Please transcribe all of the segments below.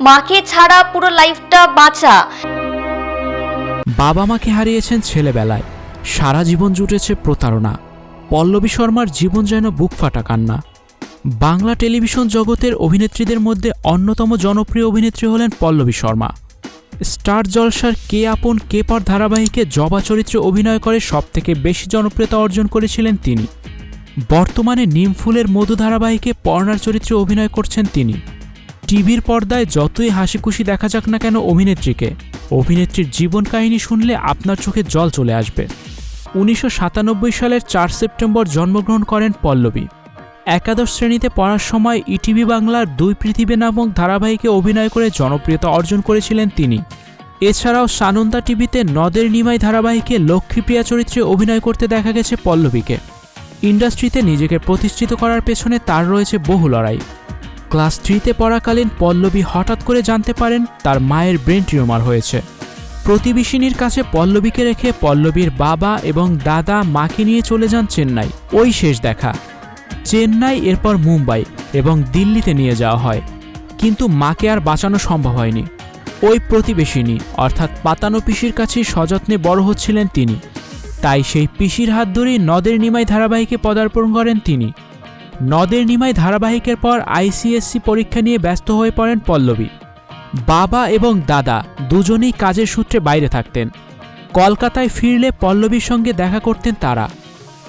মাকে ছাড়া পুরো লাইফটা বাঁচা। বাবা মাকে হারিয়েছেন ছেলেবেলায়। সারা জীবন জুটেছে প্রতারণা। পল্লবী শর্মার জীবন যেন বুক ফাটা কান্না। বাংলা টেলিভিশন জগতের অভিনেত্রীদের মধ্যে অন্যতম জনপ্রিয় অভিনেত্রী হলেন পল্লবী শর্মা। স্টার জলসার কে আপন, কে পর ধারাবাহিকে জবা চরিত্রে অভিনয় করে সবথেকে বেশি জনপ্রিয়তা অর্জন করেছিলেন তিনি। বর্তমানে নিমফুলের মধু ধারাবাহিকে পর্ণার চরিত্রে অভিনয় করছেন তিনি। টিভির পর্দায় যতই হাসি খুশি দেখা যাক না কেন অভিনেত্রীকে, অভিনেত্রীর জীবন কাহিনী শুনলে আপনার চোখে জল চলে আসবে। উনিশশো সাতানব্বই সালের চার সেপ্টেম্বর জন্মগ্রহণ করেন পল্লবী। একাদশ শ্রেণীতে পড়ার সময় ইটিভি বাংলার দুই পৃথিবী নামক ধারাবাহিকে অভিনয় করে জনপ্রিয়তা অর্জন করেছিলেন তিনি। এছাড়াও সানন্দা টিভিতে নদের নিমাই ধারাবাহিকে লক্ষ্মীপ্রিয়া চরিত্রে অভিনয় করতে দেখা গেছে পল্লবীকে। ইন্ডাস্ট্রিতে নিজেকে প্রতিষ্ঠিত করার পেছনে তার রয়েছে বহু লড়াই। ক্লাস থ্রিতে পড়াকালীন পল্লবী হঠাৎ করে জানতে পারেন তার মায়ের ব্রেন টিউমার হয়েছে। প্রতিবেশিনীর কাছে পল্লবীকে রেখে পল্লবীর বাবা এবং দাদা মাকে নিয়ে চলে যান চেন্নাই। ওই শেষ দেখা। চেন্নাই, এরপর মুম্বাই এবং দিল্লিতে নিয়ে যাওয়া হয়। কিন্তু মাকে আর বাঁচানো সম্ভব হয়নি। ওই প্রতিবেশিনী, অর্থাৎ পাতানো পিসির কাছে সযত্নে বড় হচ্ছিলেন তিনি। তাই সেই পিসির হাত ধরেই নদের নিমাই ধারাবাহিকে পদার্পণ করেন তিনি। নদের নিমাই ধারাবাহিকের পর আইসিএসসি পরীক্ষা নিয়ে ব্যস্ত হয়ে পড়েন পল্লবী। বাবা এবং দাদা দুজনেই কাজের সূত্রে বাইরে থাকতেন। কলকাতায় ফিরলে পল্লবীর সঙ্গে দেখা করতেন তারা।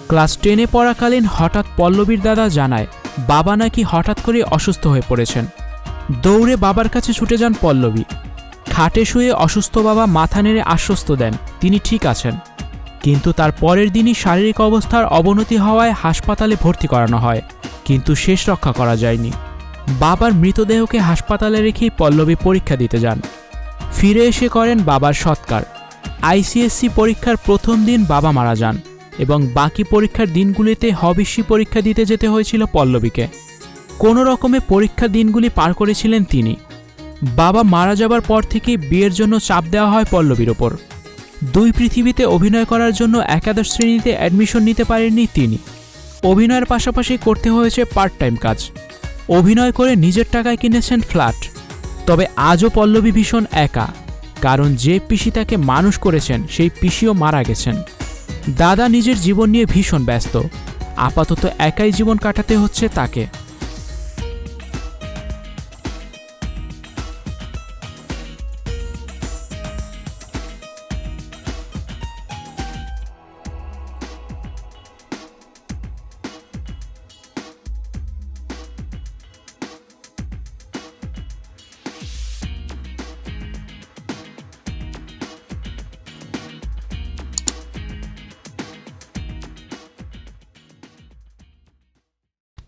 ক্লাস টেনে পড়াকালীন হঠাৎ পল্লবীর দাদা জানায়, বাবা নাকি হঠাৎ করে অসুস্থ হয়ে পড়েছেন। দৌড়ে বাবার কাছে ছুটে যান পল্লবী। খাটে শুয়ে অসুস্থ বাবা মাথা নেড়ে আশ্বস্ত দেন, তিনি ঠিক আছেন। কিন্তু তার পরের দিনই শারীরিক অবস্থার অবনতি হওয়ায় হাসপাতালে ভর্তি করানো হয়। কিন্তু শেষ রক্ষা করা যায়নি। বাবার মৃতদেহকে হাসপাতালে রেখেই পল্লবী পরীক্ষা দিতে যান। ফিরে এসে করেন বাবার সৎকার। আইসিএসসি পরীক্ষার প্রথম দিন বাবা মারা যান এবং বাকি পরীক্ষার দিনগুলিতে হবিষ্যি পরীক্ষা দিতে যেতে হয়েছিল পল্লবীকে। কোনো রকমে পরীক্ষার দিনগুলি পার করেছিলেন তিনি। বাবা মারা যাবার পর থেকেই বিয়ের জন্য চাপ দেওয়া হয় পল্লবীর ওপর। দুই পৃথিবীতে অভিনয় করার জন্য একাদশ শ্রেণীতে অ্যাডমিশন নিতে পারেননি তিনি। অভিনয়ের পাশাপাশি করতে হয়েছে পার্ট টাইম কাজ। অভিনয় করে নিজের টাকায় কিনেছেন ফ্ল্যাট তবে আজও পল্লবী ভীষণ একা, কারণ যে পিসি তাকে মানুষ করেছেন, সেই পিসিও মারা গেছেন। দাদা নিজের জীবন নিয়ে ভীষণ ব্যস্ত, আপাতত একাই জীবন কাটাতে হচ্ছে তাকে।